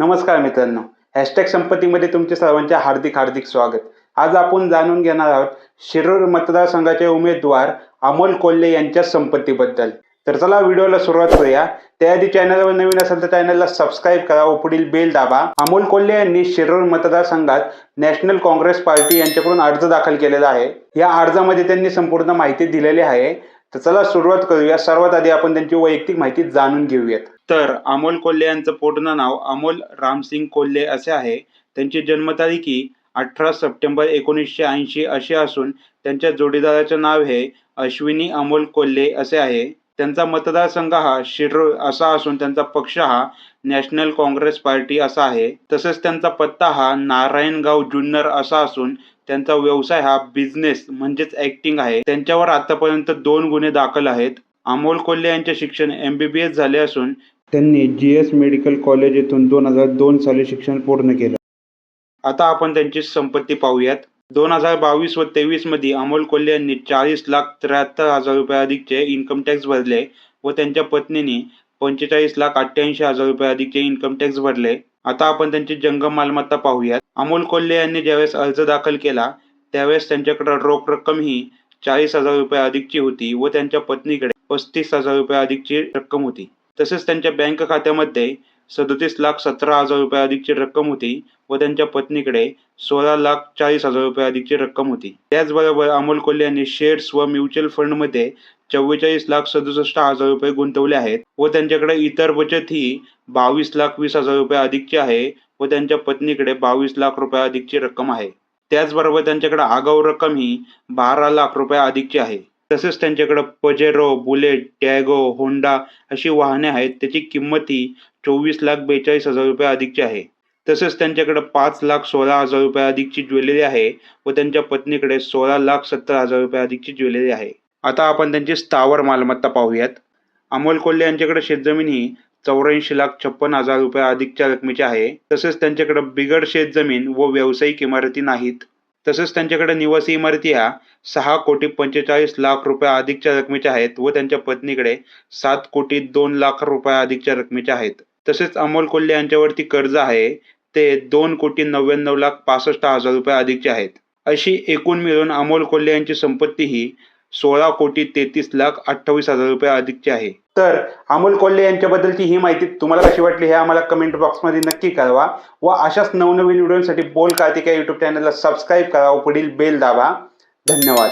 नमस्कार मित्रांनो. हॅशटॅग संपत्तीमध्ये तुमचे सर्वांचे हार्दिक हार्दिक स्वागत. आज आपण जाणून घेणार आहोत शिरूर मतदारसंघाचे उमेदवार अमोल कोल्हे यांच्या संपत्तीबद्दल. तर चला व्हिडिओला सुरुवात करूया. त्याआधी चॅनलवर नवीन असेल तर चॅनलला सबस्क्राईब करा व पुढील बेल दाबा. अमोल कोल्हे यांनी शिरूर मतदारसंघात नॅशनल काँग्रेस पार्टी यांच्याकडून अर्ज दाखल केलेला आहे. या अर्जामध्ये त्यांनी संपूर्ण माहिती दिलेली आहे. तर चला सुरुवात करूया. सर्वात आधी आपण त्यांची वैयक्तिक माहिती जाणून घेऊयात. तर अमोल कोल्हे यांचं पूर्ण नाव अमोल रामसिंग कोल्हे असे आहे. त्यांची जन्मतारीखी अठरा सप्टेंबर एकोणीसशे ऐंशी अशी असून त्यांच्या जोडीदाराचे नाव हे अश्विनी अमोल कोल्हे असे आहे. त्यांचा मतदारसंघ हा शिरूर असा असून त्यांचा पक्ष हा नॅशनल काँग्रेस पार्टी असा आहे. तसेच त्यांचा पत्ता हा नारायणगाव जुन्नर असा असून त्यांचा व्यवसाय हा बिझनेस म्हणजेच ऍक्टिंग आहे. त्यांच्यावर आतापर्यंत दोन गुन्हे दाखल आहेत. अमोल कोल्हे यांचे शिक्षण एम बी बी एस झाले असून त्यांनी जी एस मेडिकल कॉलेज येथून दोन हजार दोन साली शिक्षण पूर्ण केलं. आता आपण त्यांची संपत्ती पाहूयात. दोन हजार बावीस व तेवीसमध्ये अमोल कोल्हे यांनी चाळीस लाख त्र्याहत्तर हजार रुपये अधिकचे इन्कम टॅक्स भरले व त्यांच्या पत्नीने पंचेचाळीस लाख अठ्ठ्याऐंशी हजार रुपये अधिकचे इन्कम टॅक्स भरले. आता आपण त्यांची जंगम मालमत्ता पाहूयात. अमोल कोल्हे यांनी ज्यावेळेस अर्ज दाखल केला त्यावेळेस त्यांच्याकडे रोख रक्कम ही चाळीस हजार रुपये अधिकची होती व त्यांच्या पत्नीकडे पस्तीस हजार रुपये अधिकची रक्कम होती. तसेच त्यांच्या बँक खात्यामध्ये सदतीस लाख सतरा हजार रुपये अधिकची रक्कम होती व त्यांच्या पत्नीकडे सोळा लाख चाळीस हजार रुपये अधिकची रक्कम होती. त्याचबरोबर अमोल कोल्हे यांनी शेअर्स व म्युच्युअल फंडमध्ये चव्वेचाळीस लाख सदुसष्ट हजार रुपये गुंतवले आहेत व त्यांच्याकडे इतर बचत ही बावीस लाख वीस हजार रुपये अधिकची आहे व त्यांच्या पत्नीकडे बावीस लाख रुपये अधिकची रक्कम आहे. त्याचबरोबर त्यांच्याकडे आगाऊ रक्कम ही बारा लाख रुपये अधिकची आहे. तसेच त्यांच्याकडं पजेरो बुलेट टॅगो होंडा अशी वाहने आहेत. त्याची किंमत ही चोवीस लाख बेचाळीस हजार रुपये अधिकची आहे. तसेच त्यांच्याकडे पाच लाख सोळा हजार रुपये अधिकची ज्वेलरी आहे व त्यांच्या पत्नीकडे सोळा लाख सत्तर हजार रुपये अधिकची ज्वेलरी आहे. आता आपण त्यांची स्थावर मालमत्ता पाहूयात. अमोल कोल्हे यांच्याकडे शेतजमीन ही चौऱ्याऐंशी लाख छप्पन हजार रुपये अधिकच्या रकमेची आहे. तसेच त्यांच्याकडे बिगड शेतजमीन व व्यावसायिक इमारती नाहीत. तसेच त्यांच्याकडे निवासी इमारती ह्या सहा कोटी पंचेचाळीस लाख रुपये अधिकच्या रकमेच्या आहेत व त्यांच्या पत्नीकडे सात कोटी दोन लाख रुपये अधिकच्या रकमेच्या आहेत. तसेच अमोल कोल्हे यांच्यावरती कर्ज आहे ते दोन कोटी नव्याण्णव लाख पासष्ट हजार रुपये अधिकचे आहेत. अशी एकूण मिळून अमोल कोल्हे यांची संपत्ती ही सोळा कोटी तेहतीस लाख अठ्ठावीस हजार रुपये अधिकची आहे. तर अमोल कोल्हे यांच्याबद्दलची ही माहिती तुम्हाला कशी वाटली हे आम्हाला कमेंट बॉक्समध्ये नक्की कळवा व अशाच नवनवीन व्हिडिओसाठी बोल कार्तिक या यूट्यूब चॅनलला सबस्क्राईब करा व पुढील बेल दाबा. धन्यवाद.